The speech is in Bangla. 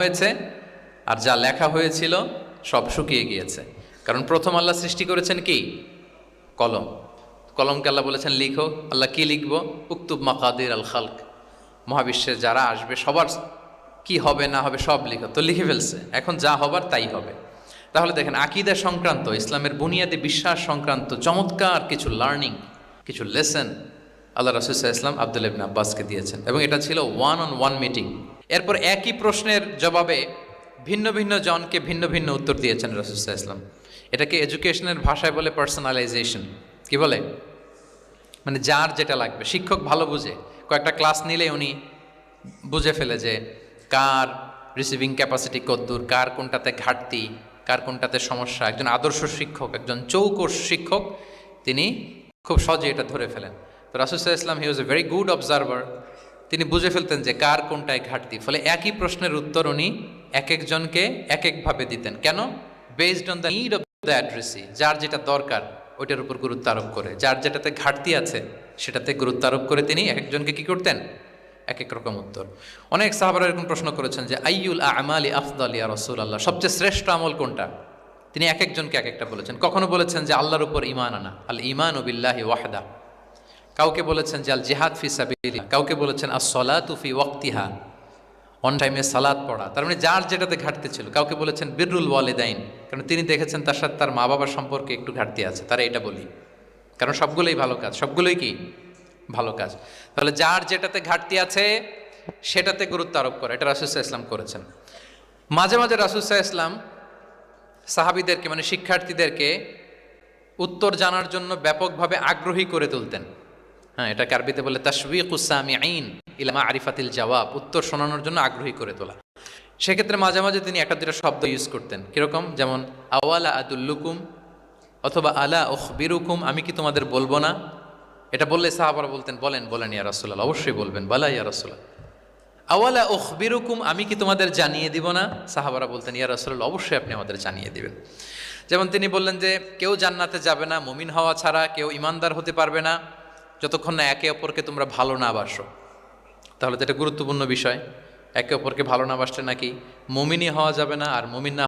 হয়েছে আর যা লেখা হয়েছিল সব শুকিয়ে গিয়েছে। কারণ প্রথম আল্লাহ সৃষ্টি করেছেন কি? কলম। কলমকে আল্লাহ বলেছেন, লিখো। আল্লাহ কি লিখব? উক্তুব মাকাদির আল খালক। মহাবিশ্বের যারা আসবে, সবার কি হবে না হবে সব লিখো। তো লিখে ফেলছে। এখন যা হবার তাই হবে। তাহলে দেখেন, আকিদা সংক্রান্ত, ইসলামের বুনিয়াদী বিশ্বাস সংক্রান্ত চমৎকার কিছু লার্নিং কিছু লেসন আল্লাহ রসুল্লাহ ইসলাম আব্দুল ইবনে আব্বাসকে দিয়েছেন। এবং এটা ছিল ওয়ান অন ওয়ান মিটিং এরপর একই প্রশ্নের জবাবে ভিন্ন ভিন্ন জনকে ভিন্ন ভিন্ন উত্তর দিয়েছেন রসুল্লাহ ইসলাম এটাকে এডুকেশনের ভাষায় বলে পার্সোনালাইজেশন কি বলে? মানে যার যেটা লাগবে। শিক্ষক ভালো বুঝে। কয়েকটা ক্লাস নিলে উনি বুঝে ফেলে যে কার রিসিভিং ক্যাপাসিটি কদ্দূর কার কোনটাতে ঘাটতি, কার কোনটাতে সমস্যা। একজন আদর্শ শিক্ষক, একজন চৌকস শিক্ষক, তিনি খুব সহজে এটা ধরে ফেলেন। তো রাসুসাহ Islam he was a very good observer তিনি বুঝে ফেলতেন যে কার কোনটায় ঘাটতি। ফলে একই প্রশ্নের উত্তর উনি এক একজনকে এক একভাবে দিতেন। কেন? Based on the need of the addressee যার যেটা দরকার, ওইটার উপর গুরুত্ব আরোপ করে। যার যেটাতে ঘাটতি আছে, সেটাতে গুরুত্ব আরোপ করে তিনি এক একজনকে কী করতেন? এক এক রকম উত্তর। অনেক সাহাবারা এরকম প্রশ্ন করেছেন যে আইউল আমালি আফদাল ইয়া রসুল আল্লাহ সবচেয়ে শ্রেষ্ঠ আমল কোনটা? তিনি এক একজনকে এক একটা বলেছেন। কখনো বলেছেন যে, আল্লাহর উপর ইমান আনা। আল ইমান ও বিল্লাহি ওয়াহদা। কাউকে বলেছেন আল জিহাদ ফি সাবিলিল্লাহ, কাউকে বলেছেন আর সলাতু ফি ওয়াক্তিহা অন টাইমে সালাদ পড়া। তার মানে যার যেটাতে ঘাটতি ছিল, কাউকে বলেছেন বিররুল ওয়ালেদাইন, কারণ তিনি দেখেছেন তার সাথে তার মা বাবার সম্পর্কে একটু ঘাটতি আছে, তারা এটা বলি। কারণ সবগুলোই ভালো কাজ, সবগুলোই কি? ভালো কাজ। তাহলে যার যেটাতে ঘাটতি আছে, সেটাতে গুরুত্ব আরোপ করা। এটা রাসুসাহ ইসলাম করেছেন। মাঝে মাঝে রাসুসাহ ইসলাম সাহাবিদেরকে মানে শিক্ষার্থীদেরকে উত্তর জানার জন্য ব্যাপকভাবে আগ্রহী করে তুলতেন। হ্যাঁ এটাকে আরবিতে বলে তাসবিকুসামি আইন ইলামা আরিফাতিল জবাব উত্তর শোনানোর জন্য আগ্রহী করে তোলা। সেক্ষেত্রে মাঝে মাঝে তিনি একটা দুটা শব্দ ইউজ করতেন। কীরকম? যেমন, আওয়ালা আদুল্লুকুম অথবা আলা ওখবিরুকুম আমি কি তোমাদের বলব না? এটা বললে সাহাবারা বলতেন, বলেন বলেন, ইয়া রাসুল্লাহ অবশ্যই বলবেন, বালা, ইয়া রাসুল্লাহ আওয়ালা ওখবিরুকুম আমি কি তোমাদের জানিয়ে দিব না? সাহাবারা বলতেন, ইয়া রাসুল্লাহ অবশ্যই আপনি আমাদের জানিয়ে দিবেন। যেমন তিনি বললেন যে, কেউ জান্নাতে যাবে না, মুমিন হওয়া ছাড়া কেউ ইমানদার হতে পারবে না। যতক্ষণ না একে অপরকে তোমরা ভালো না বাসো। তাহলে তো এটা গুরুত্বপূর্ণ বিষয়। একে অপরকে ভালো না বাসলে নাকি মমিনি হওয়া যাবে না, আর মমিন না